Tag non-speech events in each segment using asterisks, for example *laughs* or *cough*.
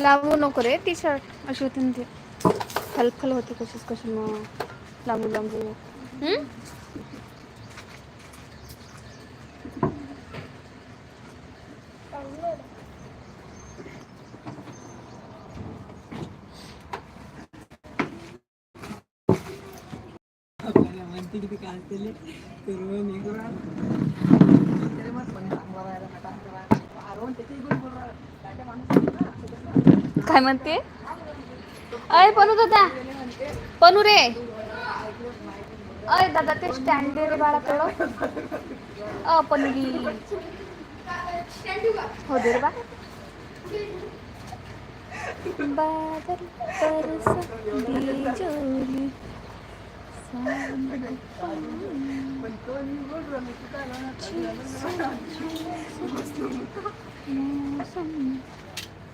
लावू नको रे T shirt अशी होती ना ती खलखल होती कशीच कशी मग लांबू लांबू हम्म? म्हणते किती काढतेले करू नाही करू काय म्हणते? अय पनू दादा. पनू रे. अय दादा ते स्टँड दे रे बाळा थोडं अ पनगी हो दे रे बा. बादल बरसा बिजोली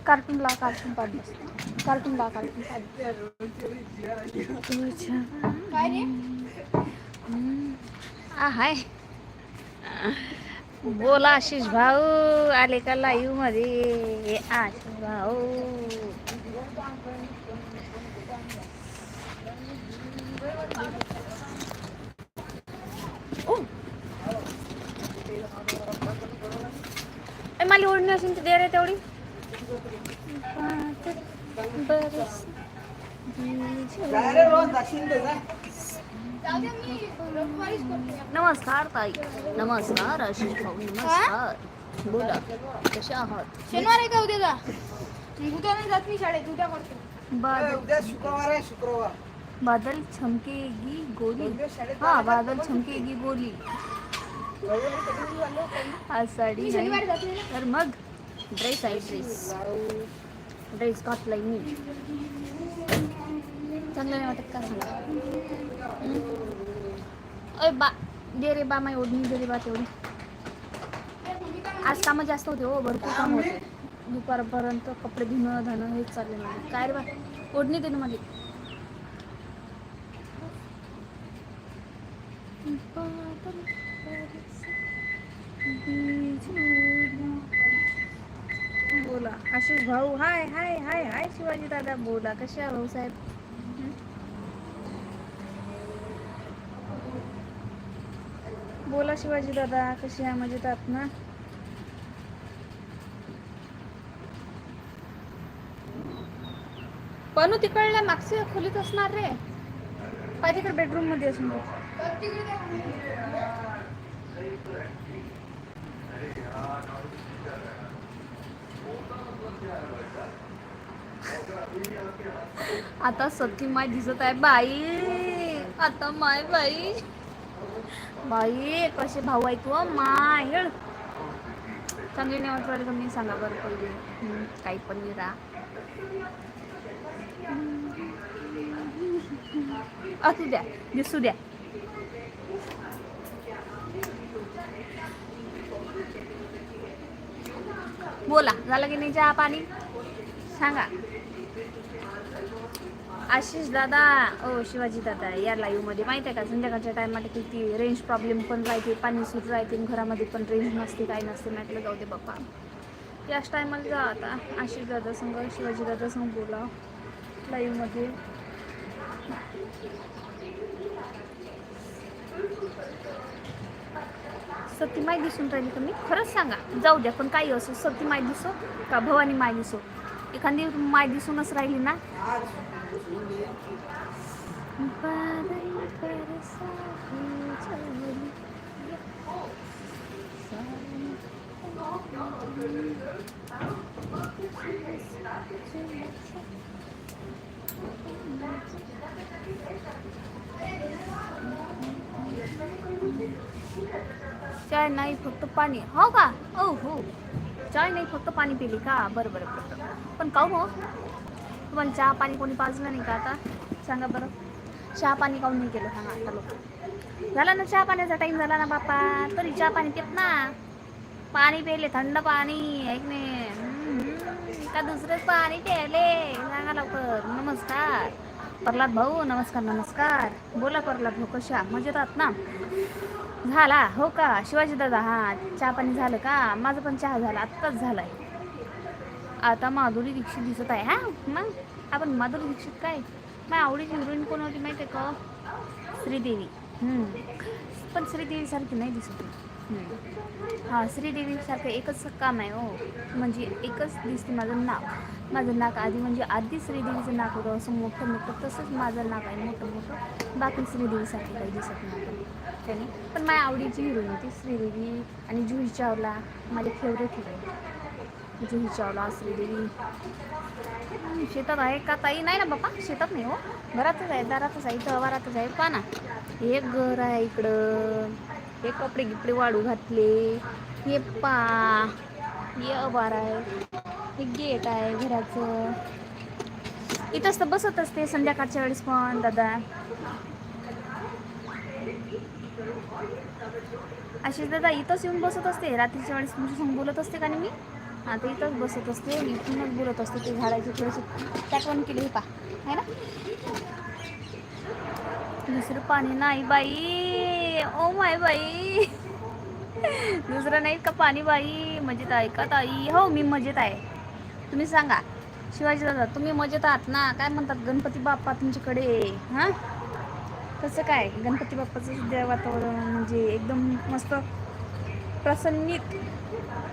कार्टून लाव कार्टून पाठ बस कार्टून लाव कार्टून तुझ्या हाय बोला आशिष भाऊ आले का लाईव्हमध्ये आशिष भाऊ ओ. ए, मला ओढणी असेल तर दे रे तेवढी नमस्कार ताई. नमस्कार आशिष भाऊ नमस्कार. बोला कशा आहात? शनिवार आहे का उद्या जा? उद्या नाही जात मी शाळेत उद्या करतो. बादल. उद्या शुक्रवार आहे शुक्रवार. बादल चमकेगी गोली. हा बादल चमकेगी गोली? आज साडी तर मग? ड्रेस आहे ड्रेस ड्रेस घातलाय मी चांगलं नाही वाटत का सांगा? अय बा दे रे बा माय ओढणी दे रे बा तेवढी. आज कामं जास्त होते हो भरपूर काम होते. दुपारपर्यंत कपडे धुणं धणं हेच चालले माझे. काय रे बा? ओढणी दे ना माझी. बादल बरसे आशिष भाऊ. हाय हाय हाय हाय शिवाजी दादा बोला. कशा भाऊ साहेब? बोला शिवाजी दादा कशी आहे मजेत आहात ना? पण तिकडल्या मागच्या खोलीत असणार रे. पाय तिकडे बेडरूममध्ये असणार आता सती माय दिसत आहे बाई. आता माय बाई. बाई कसे भाऊ आहे तू हो, माय. चांगली नाही वाटत तुम्ही सांगा बरं पहिले. काही पण नाही राहा असू द्या दिसू द्या. बोला झालं की नाही चहा पाणी? सांगा. आशिष दादा ओ शिवाजी दादा या लाईव्हमध्ये माहिती आहे का संध्याकाळच्या टायमाला किती रेंज प्रॉब्लेम पण राहते पाणी सुट राहते घरामध्ये पण रेंज नसते काही नसते. म्हटलं जाऊ दे बाप्पा. याच टायमाला जा आता. आशिष दादा संग शिवाजी दादा संग बोला. लाईव्हमध्ये सती माय दिसून राहिली तुम्ही. खरंच सांगा जाऊ द्या पण काही असो सती माय दिसो का भवानी माय दिसो. एखादी माय दिसूनच राहिली ना. बादल चाय नाही फक्त पाणी. हो का? हो हो. चाय नाही फक्त पाणी पिली का? बरं बरं बरं पण काऊ हो तुम्हाला चहा पाणी कोणी पाजलं नाही का आता? सांगा बरं. चहा पाणी काऊन नाही केलं? सांगा आता लोक. झाला ना चहा पाण्याचा टाईम झाला ना बापा तरी चहा पाणी पित ना. पाणी प्यायले थंड पाणी. ऐक नाही का दुसरंच पाणी प्यायले? सांगा लवकर. नमस्कार. प्रल्हाद भाऊ नमस्कार नमस्कार. बोला प्रल्हाद भाऊ कशा? मजेत आहात ना? झाला हो का? शिवाजी दादा हां चहा पाणी झालं का? माझं पण चहा झाला आत्ताच झालाय. आता माधुरी दीक्षित दिसत आहे हा? मग? आपण माधुरी दीक्षित काय? मग आवडीची हिरोईन कोण होती माहिती आहे का? श्रीदेवी. पण श्रीदेवी सारखी नाही दिसत. हां श्रीदेवीसारखं हा श्रीदेवी सारखं एकच काम आहे हो. म्हणजे एकच दिसते माझं नाक. माझं नाक आधी म्हणजे आधी श्रीदेवीचं नाक होतं असं मोठं मोठं तसंच माझं नाक आहे मोठं मोठं बाकी श्रीदेवीसारखं काही दिसत नाही. त्याने. पण माझ्या आवडीची हिरोईन होती श्रीदेवी आणि जुही चावला. माझी फेवरेट हिरोईन. जुही चावला श्रीदेवी. शेतात आहे का ताई? नाही ना बाप्पा शेतात नाही हो. घरातच आहे दारातच आहे इथं वारातच आहे. पहा ना. हे घर आहे इकडं. हे कपडे गिपडे वाळू घातले. हे पा हे अवार आहे. हे गेट आहे घराचं. इथंच तर बसत असते संध्याकाळच्या वेळेस पण दादा. अशीच दादा इथंच येऊन बसत असते. रात्रीच्या वेळेस तुमच्यासमोर बोलत असते का नाही मी? आता इथंच बसत असते. इथूनच बोलत असते. ते झाडाची थोडीशी पॅटर्न केली हे पा है ना? दुसरं पाणी नाही बाई. ओ माय बाई. दुसरं नाही का पाणी बाई? मजेत आहे का ताई? हो मी मजेत आहे. तुम्ही सांगा. शिवाजी दादा तुम्ही मजेत आहात ना? काय म्हणतात गणपती बाप्पा तुमच्याकडे? हां? तसं काय? गणपती बाप्पाचं सध्या वातावरण म्हणजे एकदम मस्त प्रसन्नित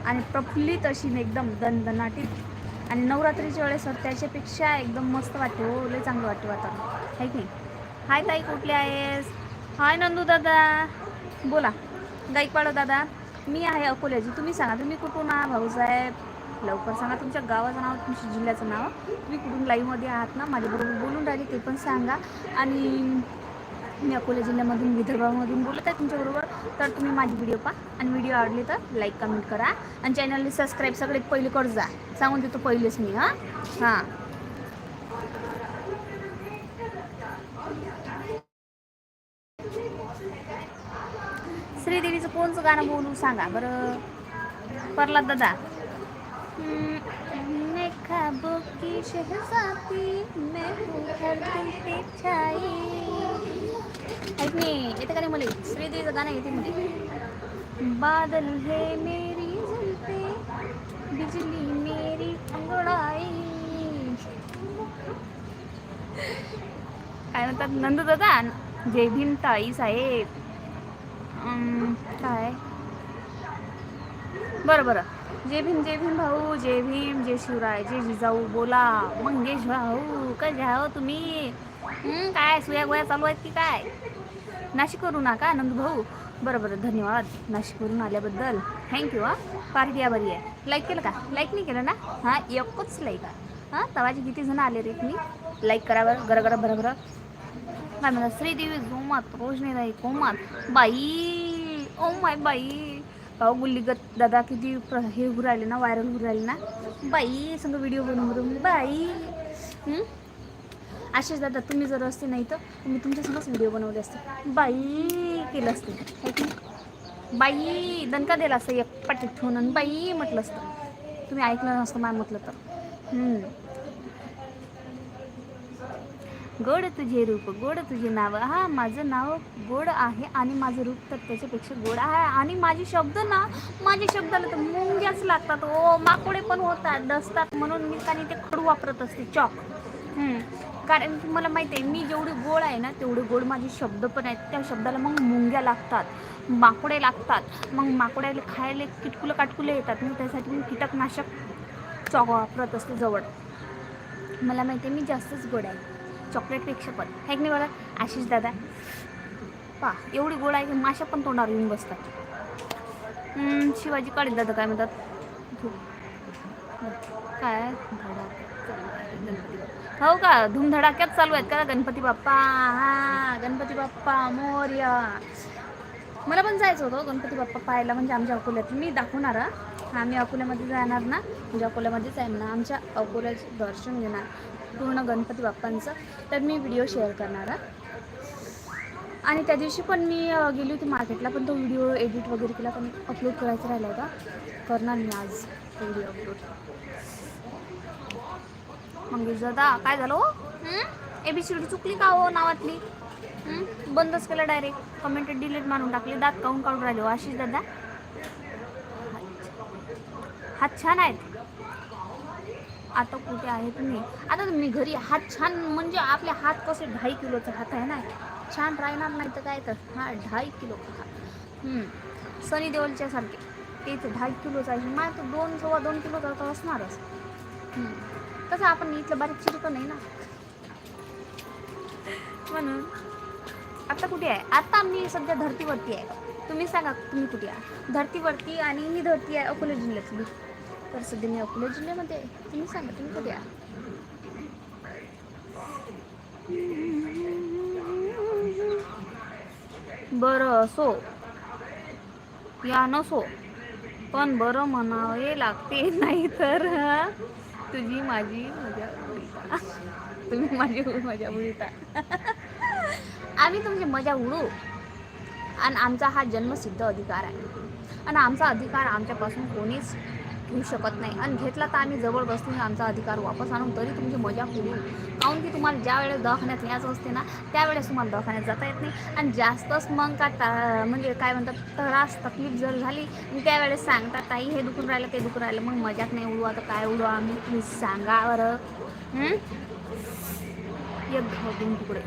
आणि प्रफुल्लित अशी एकदम दणदणाटीत. आणि नवरात्रीच्या वेळेस त्याच्यापेक्षा एकदम मस्त वाटते हो लय चांगलं वाटते वातावरण. आहे की नाही? हाय ताई कुठले आहेस? हाय नंदू दादा. बोला. गायकवाड दादा मी आहे अकोल्याची. तुम्ही सांगा तुम्ही कुठून आहात? भाऊसाहेब? लवकर सांगा तुमच्या गावाचं नाव तुमच्या जिल्ह्याचं नाव. तुम्ही कुठून लाईव्हमध्ये आहात ना? माझ्याबरोबर बोलून राहिले ते पण सांगा. आणि मी अकोला जिल्ह्यामधून विदर्भामधून बोलत आहे तुमच्याबरोबर तर तुम्ही माझी व्हिडिओ पहा. आणि व्हिडिओ आवडली तर लाईक कमेंट करा. आणि चॅनलला सबस्क्राईब सगळ्यात पहिले कर जा. सांगून देतो पहिलेच मी हां? हां. श्रीदेवीचं कोणचं गाणं बोलू सांगा बरं? परला दादा. मैं ख्वाबों की शहजादी मैं हूँ हर दिल पे छाई। ऐक मी येते का नाही मला श्रीदेवीचं गाणं येते म्हणजे बादल हे मेरी जुल्फे बिजली मेरी अंगड़ाई काय म्हणतात? नंद दादा जय भीम ताई साहेब. काय? बरं बरं. जय भीम जय भीम भाऊ जय भीम जय शिवराय जय जिजाऊ बोला. मंगेश भाऊ का जाओ तुम्ही. हं, काय सुया गोया चालू आहेत की काय? नाशिकवरून करू का नंदू भाऊ? बरं बरं धन्यवाद. नाशिकवरून आल्याबद्दल. थँक्यू हां. पार्टी आभारी आहे. लाईक केलं का? लाईक नाही केलं ना? हां एकच लाईक आहे हां तवाचे किती जण आले रे तुम्ही? लाईक करा बरं गरं गरं बरं बरं. काय म्हणा श्रीदेवी जोमात नाही राही कोमात बाई ओ माय बाई. भाऊ गुल्लीगत दादा किती प्र हे होऊ राहिले ना व्हायरल होऊ राहिले ना. बाई संग व्हिडिओ बनवून बनवून बाई. हं? आशिष दादा तुम्ही जर असते नाही तर मी तुमच्यासमोरच व्हिडिओ बनवले असते. बाई केलं असते. की बाई दणका दिला असतं एक पाटीत ठेवून आणि बाई म्हटलं असतं. तुम्ही ऐकलं नसतं माय म्हटलं तर. गोड तुझे रूप गोड तुझे नाव. हा माझं नाव गोड आहे आणि माझं रूप तर त्याच्यापेक्षा गोड आहे. आणि माझे शब्द ना माझ्या शब्दाला तर मुंग्याच लागतात. ओ माकोडे पण होतात दसतात म्हणून मी काही ते खडू वापरत असते चॉक. हम्म. कारण की मला माहिती आहे मी जेवढी गोड आहे ना तेवढे गोड माझे शब्द पण आहेत. त्या शब्दाला मग मुंग्या लागतात माकोडे लागतात. मग माकोड्याला खायला किटकुलं काटकुलं येतात मग त्यासाठी मी कीटकनाशक चॉक वापरत असते जवळ. मला माहिती आहे मी जास्तच गोड आहे. चॉकलेटपेक्षा पण. आहे की नाही बघा आशिष दादा. पा एवढी गोड आहे की माशा पण तोंडावर येऊन बसतात. शिवाजी काळे दादा काय म्हणतात? काय धडाक्यात चालू आहे गणपती बाप्पा. हो का? धूमधडाक्यात चालू आहेत का गणपती बाप्पा? हा गणपती बाप्पा मोर्या. मला पण जायचं होतं हो गणपती बाप्पा पाहायला म्हणजे आमच्या अकोल्यात. मी दाखवणार हा. आम्ही अकोल्यामध्ये जाणार ना. म्हणजे अकोल्यामध्येच आहे ना आमच्या अकोल्याचं दर्शन घेणार. पूर्ण गणपती बाप्पांचं. तर मी व्हिडिओ शेअर करणार आणि त्या दिवशी पण मी गेली होती मार्केटला पण तो व्हिडिओ एडिट वगैरे केला पण अपलोड करायचा राहिला होता. करणार मी आज व्हिडिओ अपलोड. मंगेश दादा काय झालं हो? ए बी सी डी चुकली का हो नावातली? बंदच केलं डायरेक्ट कमेंट डिलीट मारून टाकले दात काऊन काढून राहिले हो आशिष दादा? हात छान आहेत. आता कुठे आहे तुम्ही आता तुम्ही घरी हात छान म्हणजे आपले हात कसे ढाई किलोचा हात आहे ना? छान राहणार नाही तर काय तर? हा ढाई किलो हात. हम्म. सनी देओलच्या सारखे. तेच ढाई किलोचा आहे. माझ्या तर दोन सव्वा दोन किलोचा तर असणारच. कसं आपण इथलं बारीक चिरकं नाही ना. म्हणून आता कुठे आहे? आता मी सध्या धरतीवरती आहे. तुम्ही सांगा तुम्ही कुठे आहे? धरतीवरती आणि मी धरती आहे अकोला जिल्ह्यातली. तर सध्या मी अकोला जिल्ह्यामध्ये आहे. तुम्ही सांगा तुम्ही कुठे आहे? बरं असो या नसो पण बरं म्हणावे लागते नाही तर तुझी माझी मजा उडीता तुम्ही माझी मजा उडीता आम्ही तुमची मजा उडू. आणि आमचा हा जन्मसिद्ध अधिकार आहे. आणि आमचा अधिकार आमच्यापासून कोणीच घेऊ शकत नाही. आणि घेतला तर आम्ही जबरदस्तीने आमचा अधिकार वापस आणून तरी तुमची मजा होईल काहून की तुम्हाला ज्या वेळेस दवाखान्यात यायचं असते ना त्यावेळेस तुम्हाला दवाखान्यात जाता येत नाही. आणि जास्तच मग का ता म्हणजे काय म्हणतात त्रास तकलीफ जर झाली त्यावेळेस सांगतात ताई हे दुखून राहिलं ते दुखून राहिलं. मग मजाक नाही उडू आता काय उडू आम्ही? तुम्ही सांगा बरं. एक घाव दोन तुकडे.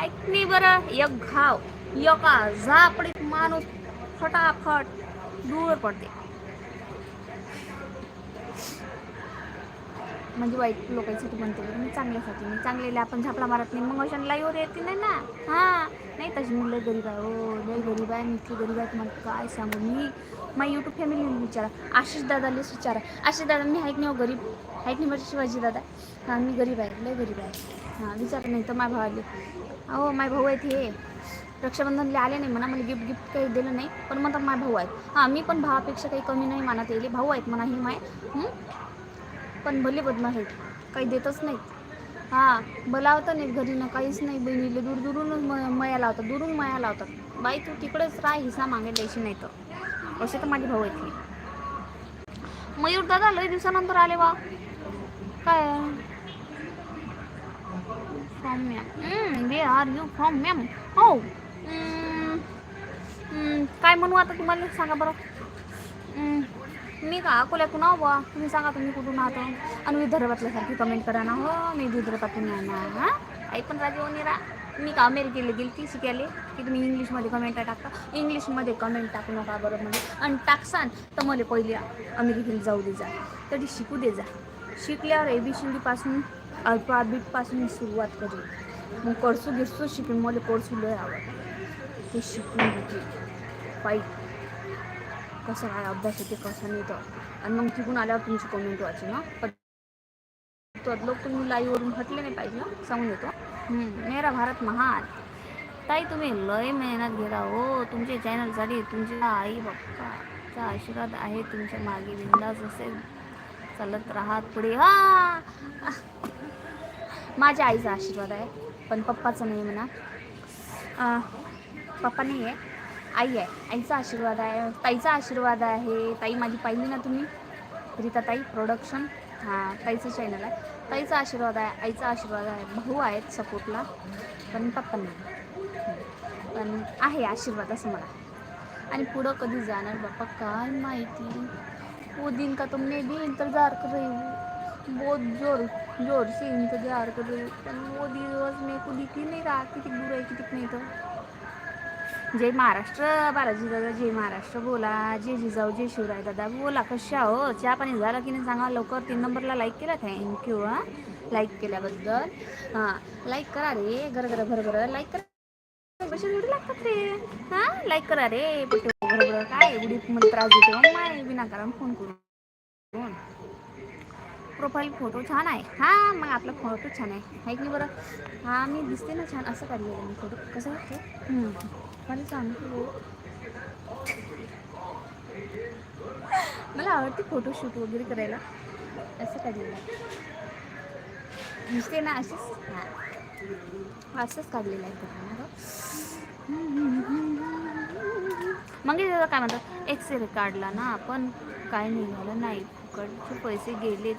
ऐक नाही बरं एक घाव. एका झापडीत माणूस फटाफट दूर पडते. म्हणजे वाईट लोकांसाठी म्हणते मी चांगल्यासाठी मी चांगलेल्या आपण झापला मारत नाही. मग अशा लाईवर येते नाही ना. हां. नाही तशी मी लय गरीब आहे हो लय गरीब आहे मी इतकी गरीब आहे तुम्हाला काय सांगू? मी माझी यूट्यूब फॅमिली विचारा. आशिष दादालाच विचारा. आशिष दादा मी ऐक नाही हो गरीब. ऐक नाही माझी शिवाजी दादा. हां मी गरीब आहे लय गरीब आहे. हां विचार नाही तर माझ्या भावाले. अहो माय भाऊ आहेत हे. रक्षाबंधनला आले नाही म्हणा मला गिफ्ट गिफ्ट काही दिलं नाही पण म्हणतात माझे भाऊ आहेत. हां मी पण भावापेक्षा काही कमी नाही मानत येईल भाऊ आहेत म्हणा हे माय. पण भले बदमाश आहेत. काही देतच नाहीत. हां बलावता नाही घरी ना काहीच नाही. बहिणीला दूर दुरूनच म मया लावतात दुरून मया लावतात. बाई तू तिकडेच राह हिसा मागे द्यायची नाही तर. असे तर माझे भाऊ आहेत मयूर दादा लय दिवसानंतर आले वा. काय? From ma'am where are you from ma'am हो. काय म्हणू आता तुम्हाला? सांगा बरं. मी का? अकोल्यातून आहो बा तुम्ही सांगा तुम्ही कुठून आहात आणि विदर्भातल्यासारखी कमेंट करा ना हो. मी विदर्भातून आहे ना हां? आई पण राजी होणी मी का अमेरिकेला गेली ती शिकायले? की तुम्ही इंग्लिशमध्ये कमेंट टाकता? इंग्लिशमध्ये कमेंट टाकू नका बरं म्हणजे आणि टाकसान. तर मला पहिले अमेरिकेला जाऊ दे जा. तरी शिकू दे जा. शिकल्यावर ए बी पासून अल्फाबीटपासून सुरुवात करू. मग कडसू गिरसू शिकून मला करसू लय आवड ते शिकून घेते पाहिजे कसं काय अभ्यास होते कसं नाही तर. आणि मग तिकून आल्यावर तुमची कमेंट व्हायची ना पण लोक तुम्ही लाईव्हवरून हटले नाही पाहिजे ना सांगून देतो मेरा भारत महान. ताई तुम्ही लय मेहनत घेता हो. तुमच्या चॅनलसाठी तुमच्या आई बाप्पाचा आशीर्वाद आहे तुमच्या मागे. बिंदास असेल. चालत राहत पुढे. हा! माझ्या आईचा आशीर्वाद आहे पण पप्पाचा नाही म्हणा. पप्पा नाही आहे आई आहे आईचा आशीर्वाद आहे ताईचा आशीर्वाद आहे. ताई माझी पाहिली ना तुम्ही? रिता ताई प्रोडक्शन हां ताईचं चॅनल आहे. ताईचा आशीर्वाद आहे आईचा आशीर्वाद आहे. भाऊ आहेत सपोर्टला पण पप्पा नाही. पण आहे आशीर्वाद असं मला. आणि पुढं कधी जाणार बाप्पा काय माहिती? वो दिन का तुमने भी इंतजार कर रही हूँ. बहुत जोर जोर से इंतजार कर रही हूँ. पण वो दिवस मी को की नाही राहा किती दूर आहे किती नाही तर जय महाराष्ट्र बालाजी दादा जय महाराष्ट्र बोला. जय जिजाऊ जय शिवराय दादा बोला कशा हो चहा पाणी झालं की नाही सांगा लवकर तीन नंबरला लाईक केला. थँक्यू हां. लाईक केल्याबद्दल. हां लाईक करा रे घर घर भर भर लाईक करा. कशी व्हिडिओ लागतात रे? हां लाईक करा रे. घर बरोबर काय एवढी मला त्रास देते मग माय? विनाकारण फोन करून. प्रोफाईल फोटो छान आहे. हां मग आपला फोटो छान आहे. की नाही बरं? हां मी दिसते ना छान. असं काढलेलं मी फोटो कसं वाटते मला सांगतो मला आवडते फोटोशूट वगैरे करायला. असं काढलेलं आहे. ना असंच असंच काढलेलं आहे फोटो मग हे दादा काय म्हणतात? एक्सरे काढला ना आपण काय निघालं नाही. फुकटचे पैसे गेले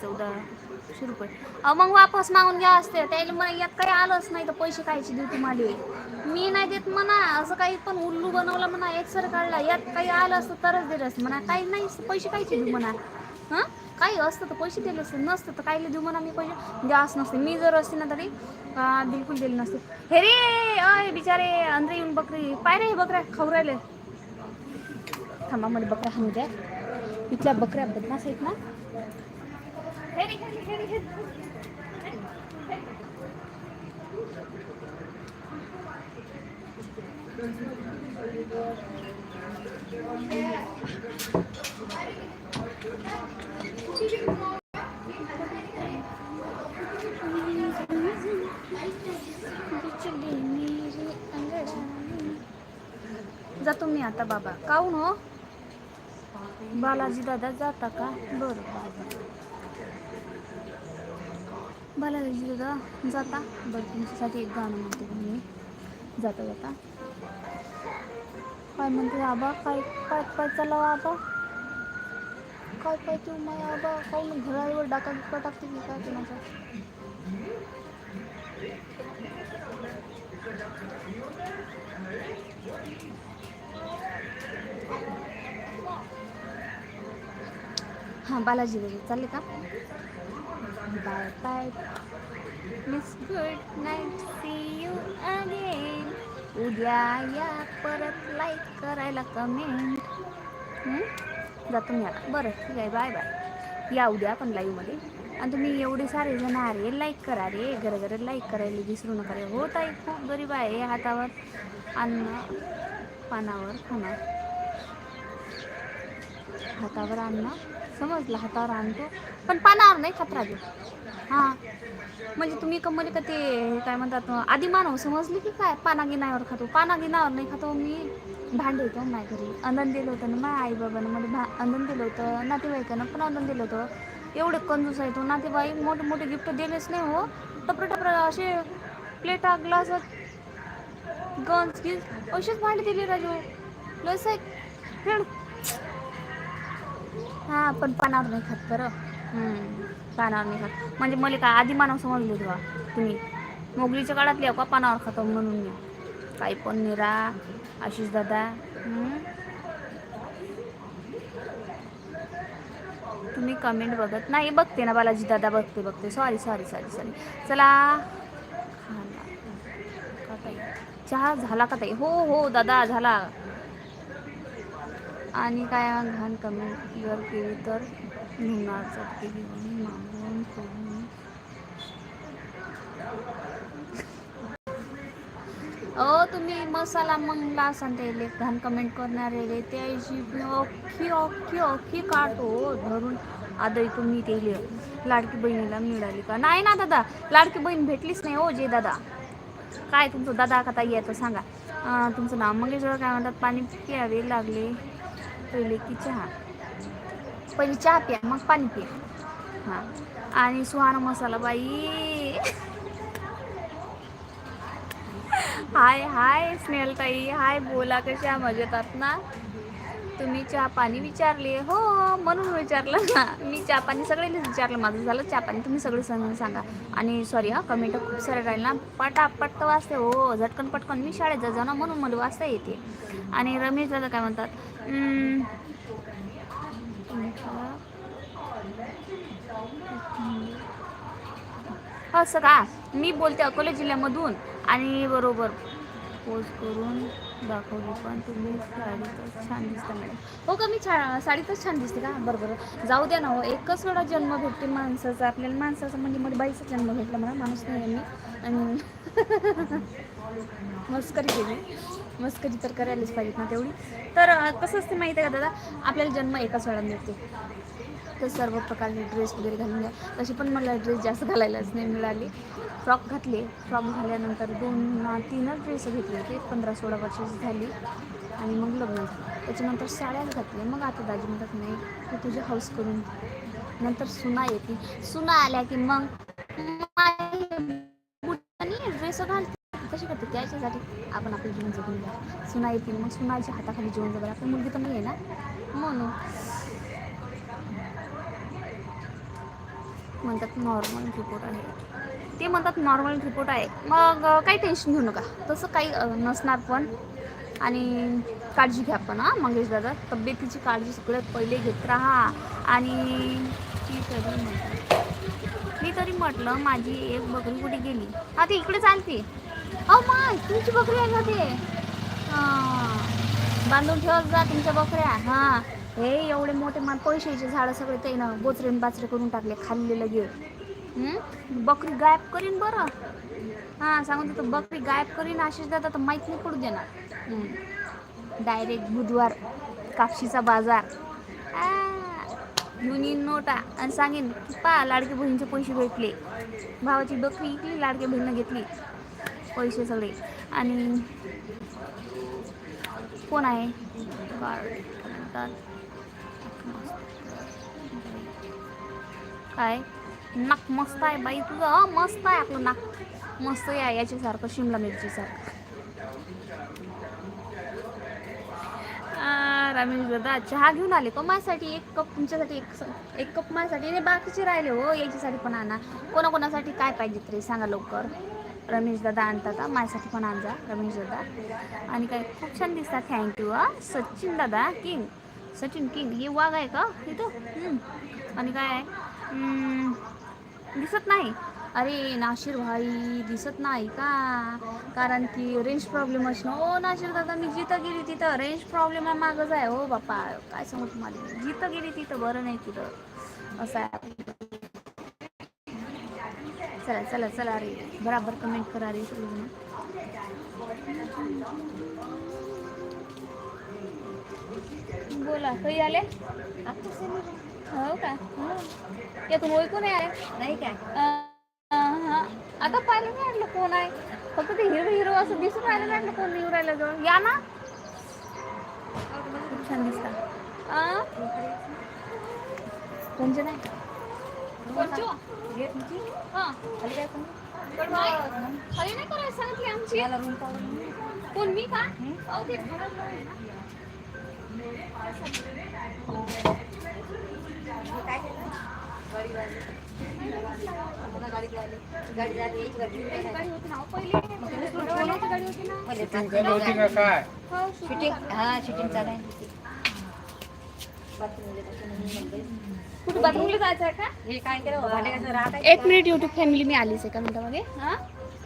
चौदाशे रुपये अहो मग वापस मागून घ्या असते. त्याला म्हणा यात काही आलंच नाही तर पैसे कायचे देऊ तुम्हाला? मी नाही देत म्हणा. असं काही पण उल्लू बनवलं म्हणा एक्सरे काढला. यात काही आलं असतं तरच दिलं असतं म्हणा. काही नाही पैसे कायचे देऊ म्हणा? हां? काही असतं तर पैसे दिले असते. नसतं तर काहीला देऊ म्हणा मी पैसे? द्यास नसते. मी जर असते ना तरी बिलकुल दिले नसते. हे रे अय बिचारे अंदर येऊन बकरी. पाय रे बकऱ्या खाऊ राहिले थांबा मला बकऱ्या हाणू द्या. इथल्या बकऱ्या बदमास आहेत ना? जातो मी आता बाबा. काहून हो? बालाजी दादा जाता का? बरं बाबा बालाजी दादा जाता. बरं तुमच्यासाठी एक गाणं म्हणते मी. जाता जाता. काय म्हणते आबा? काय काय काय चालावं हो आबा? काय काय तू माय आबा? मग घरावर डाका बिका टाकते की काय कोणाचा? हां बालाजी दादा चालले का? Bye bye miss good night see you again उद्या या परत लाईक करायला कमेंट जातो मी आता. बरं ठीक आहे. बाय बाय या उद्या पण लाईव्हमध्ये आणि तुम्ही एवढे सारे जण अरे लाईक करा रे. घर लाईक करायला विसरू नका रे. हो आहे खूप गरीब आहे. हातावर अन्न पानावर खाणार हातावर अन्न. समजलं हातावर आणतो. पण पानावर नाही खात राजू. हां. म्हणजे तुम्ही कमली म्हणजे का ते काय म्हणतात आधी मानव समजली की काय? पाना गिनावर खातो. पाना गिनावर नाही खातो मी भांडे होतं माझ्या घरी. अंदन दिलं होतं ना माझ्या आई बाबांना मला म्हणजे भा अंदन दिलं होतं नातेवाईकांना पण अंदन दिलं होतं. एवढे कंजूस आहे तो हो, नातेवाईक मोठे मोठे गिफ्ट दिलेच नाही हो. टपर टपर असे प्लेटा ग्लास गन्स गिन्स असेच भांडे दिले राजू. लस आहे खेळ. हां पण पानावर नाही खात बरं. पानावर नाही खात. म्हणजे मला काय आधी मानव समजले तेव्हा तुम्ही. मोगलीच्या काळातली आहे का पानावर खातो म्हणून मी. काही पण निरा आशिष दादा. तुम्ही कमेंट बघत नाही बघते ना बालाजी दादा बघते बघते. सॉरी सॉरी सॉरी सॉरी चला. ताई चहा झाला का ताई? हो हो दादा झाला. आणि काय घाण कमेंट जर केली तर? लुणार चटके घेऊन मागून करून अ तुम्ही मसाला मंगला असाल ते घाण कमेंट करणारे रे त्याची अख्खी अख्खी अख्खी काढतो हो, धरून आदई तुम्ही केली लाडकी बहिणीला मिळाली का? नाही ना दादा. लाडकी बहीण भेटलीच नाही हो जे दादा. काय तुमचं दादा कथा यायचं सांगा. तुमचं नाव मंगेश काय म्हणतात? पाणी प्यावे लागले. पहिले की चहा. पहिली चहा प्या मग पाणी प्या. हां. आणि सुहाना मसाला बाई. हाय हाय स्नेल ताई हाय बोला कशा मजेतात ना? तुम्ही चहा पाणी विचारले. हो म्हणून विचारलं ना. मी चहा पाणी सगळ्यांनीच विचारलं. माझं झालं चहा पाणी. तुम्ही सगळे सांग सांगा. आणि सॉरी हा कमेंट खूप सारे राहील ना. पटापट तर वाचते हो. झटकन पटकन मी शाळेत जा ना म्हणून मला वाचता येते. आणि रमेश दादा काय म्हणतात? असं का मी बोलते अकोला जिल्ह्यामधून. आणि बरोबर पोस्ट करून. दाखवली पण तुम्ही साडीतच छान दिसता मॅडम. हो का मी छा साडीतच छान दिसते का? बरं बरं. जाऊ द्या ना हो एकच वेळा जन्म भेटते माणसाचा. आपल्याला माणसाचा म्हणजे मग बाईचा जन्म भेटला मला माणूस नाही मी. आणि *laughs* मस्करी केली. मस्करी तर करायलाच पाहिजेत ना तेवढी. तर कसं असते माहिती आहे का दादा? आपल्याला जन्म एकाच वेळा मिळते. तर सर्व प्रकारचे ड्रेस वगैरे घालून घ्या तशी पण मला ड्रेस जास्त घालायलाच नाही मिळाली. फ्रॉक घातले. फ्रॉक घाल्यानंतर दोन तीनच ड्रेस घेतले होते. पंधरा सोळा वर्षाची झाली. आणि मग लग्न झालं. त्याच्यानंतर साड्याच घातल्या. मग आता दाजी म्हणतात नाही तू तुझे हाऊस करून नंतर सुना येते. सुना आल्या की मग ड्रेस घालते. कशी करते? त्याच्यासाठी आपण आपलं जीवन जगून घ्या. सुना येतील मग सुनाच्या हाताखाली जीवन जगून आपली मुलगी तर नाही आहे ना? म्हणून म्हणतात नॉर्मल रिपोर्ट आहे. ते म्हणतात नॉर्मल रिपोर्ट आहे. मग काही टेन्शन घेऊ नका. तसं काही नसणार पण. आणि काळजी घ्या पण हां मंगेश दादा. तब्येतीची काळजी सगळ्यात पहिले घेत राहा. आणि ती तरी म्हटलं मी तरी म्हटलं माझी एक बकरी कुठे गेली? हा ती इकडे चालते अहो मा तुमची बकरी आहे ना ते? हां. बांधून ठेवत जा तुमच्या बकऱ्या. हां. हे एवढे मोठे मा पैशाचे झाडं सगळे ते ना बोचरे न बाचरे करून टाकले खाल्ले लगे हं? बकरी गायब करीन बरं. हां सांगून देतो बकरी गायब करीन आशिष दादा तर माहीत नाही पडू देणार. डायरेक्ट बुधवार कापशीचा बाजार. घेऊन येईन नोटा आणि सांगेन की पा लाडके बहिणीचे पैसे भेटले. भावाची बकरी इकली लाडके बहिणीनं घेतली. पैसे सगळे. आणि कोण आहे? काय? नाक मस्त आहे बाई तुझं मस्त आहे आपलं नाक. मस्त आहे याच्यासारखं शिमला मिरचीसारखं. रमेश दादा चहा घेऊन आले का माझ्यासाठी? एक कप तुमच्यासाठी एक स- एक कप माझ्यासाठी आणि बाकीचे राहिले हो याच्यासाठी पण आणा. कोणाकोणासाठी काय पाहिजे तरी सांगा लवकर. रमेश दादा आणतात माझ्यासाठी पण आणजा रमेश दादा. आणि काय खूप छान दिसतात. थँक्यू हा? सचिन दादा किंग सचिन किंग हे वाघ आहे का? इथं? आणि काय आहे? दिसत नाही. अरे नाशिर भाई दिसत नाही का? कारण की रेंज प्रॉब्लेम असणं हो नाशिर दादा मी जिथं गेली तिथं रेंज प्रॉब्लेम आहे मागच आहे हो बापा काय सांगू तुम्हाला जिथं गेली तिथं बरं नाही तिथं. असं आहे. चला चला चला रे. बराबर कमेंट करा रे सगळेजण. बोला काही आले? हो का? ओळखू नाही आले नाही काय? अं, हा. आता पाहिलं नाही आणलं कोण आहे? फक्त ते हिरो हिरो असं दिसून राहिलं नाही आणलं कोण येऊ राहिलं जवळ या ना. खूप छान दिसतात अं? कोणचे नाही? कोणची? हो? हां. खाली काय पण पण नाही. खाली नाही करायला सांगितली आमची. मला रूम पाहून कोण मी का? अहो, ते घरात आहे ना. होती ना अहो, पहिली घरवाल्याची गाडी होती ना होती का काय हो शूटिंग हा? शूटिंग चालू आहे बाथरूममध्ये टाकून मुंबई. कुठे बाथरूमला जायचं आहे का हे। काय केलं भांडे कसं राहत आहे एक मिनिट युट्यूब फॅमिली मी। आलीच एका मिनिटामध्ये हां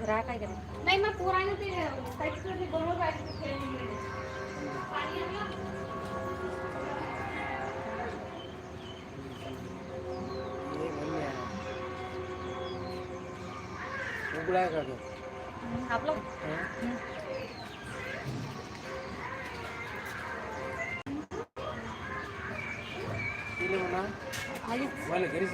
राह काय केलं नाही मग पोराने ते साईडचं ते बरोबर पाहिजे ते खेळलेलं. पाणी आणलं? उघडा आहे का तो? आपलं हं? तिला म्हणा आली मला घरी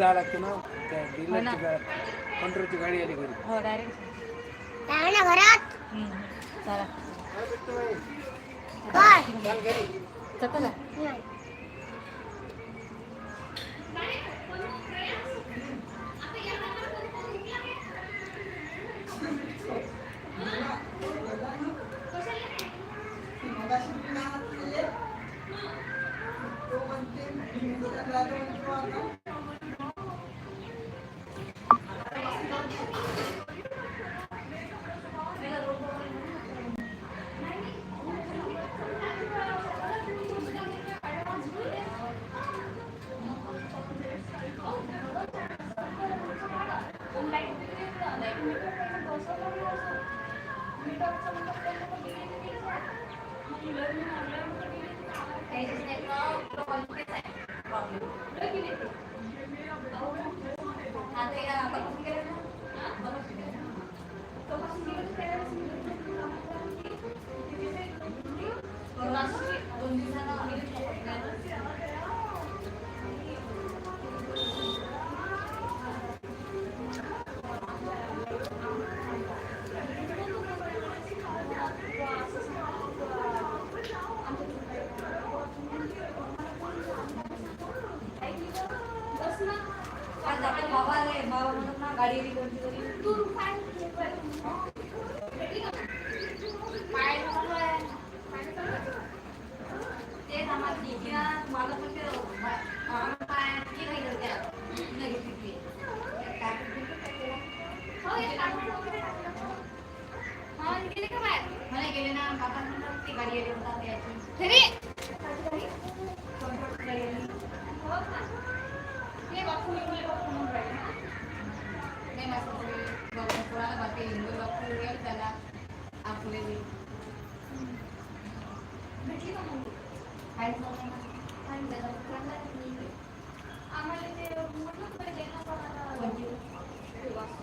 जावं लागतं ना त्या हो ना. डीलरची गाडी म्हणत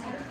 Thank you.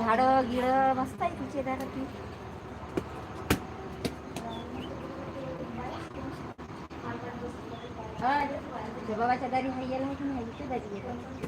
झाड गिड मस्त आहे तुझे दारातली बाबाच्या दारी हायला आहे की नाही दारी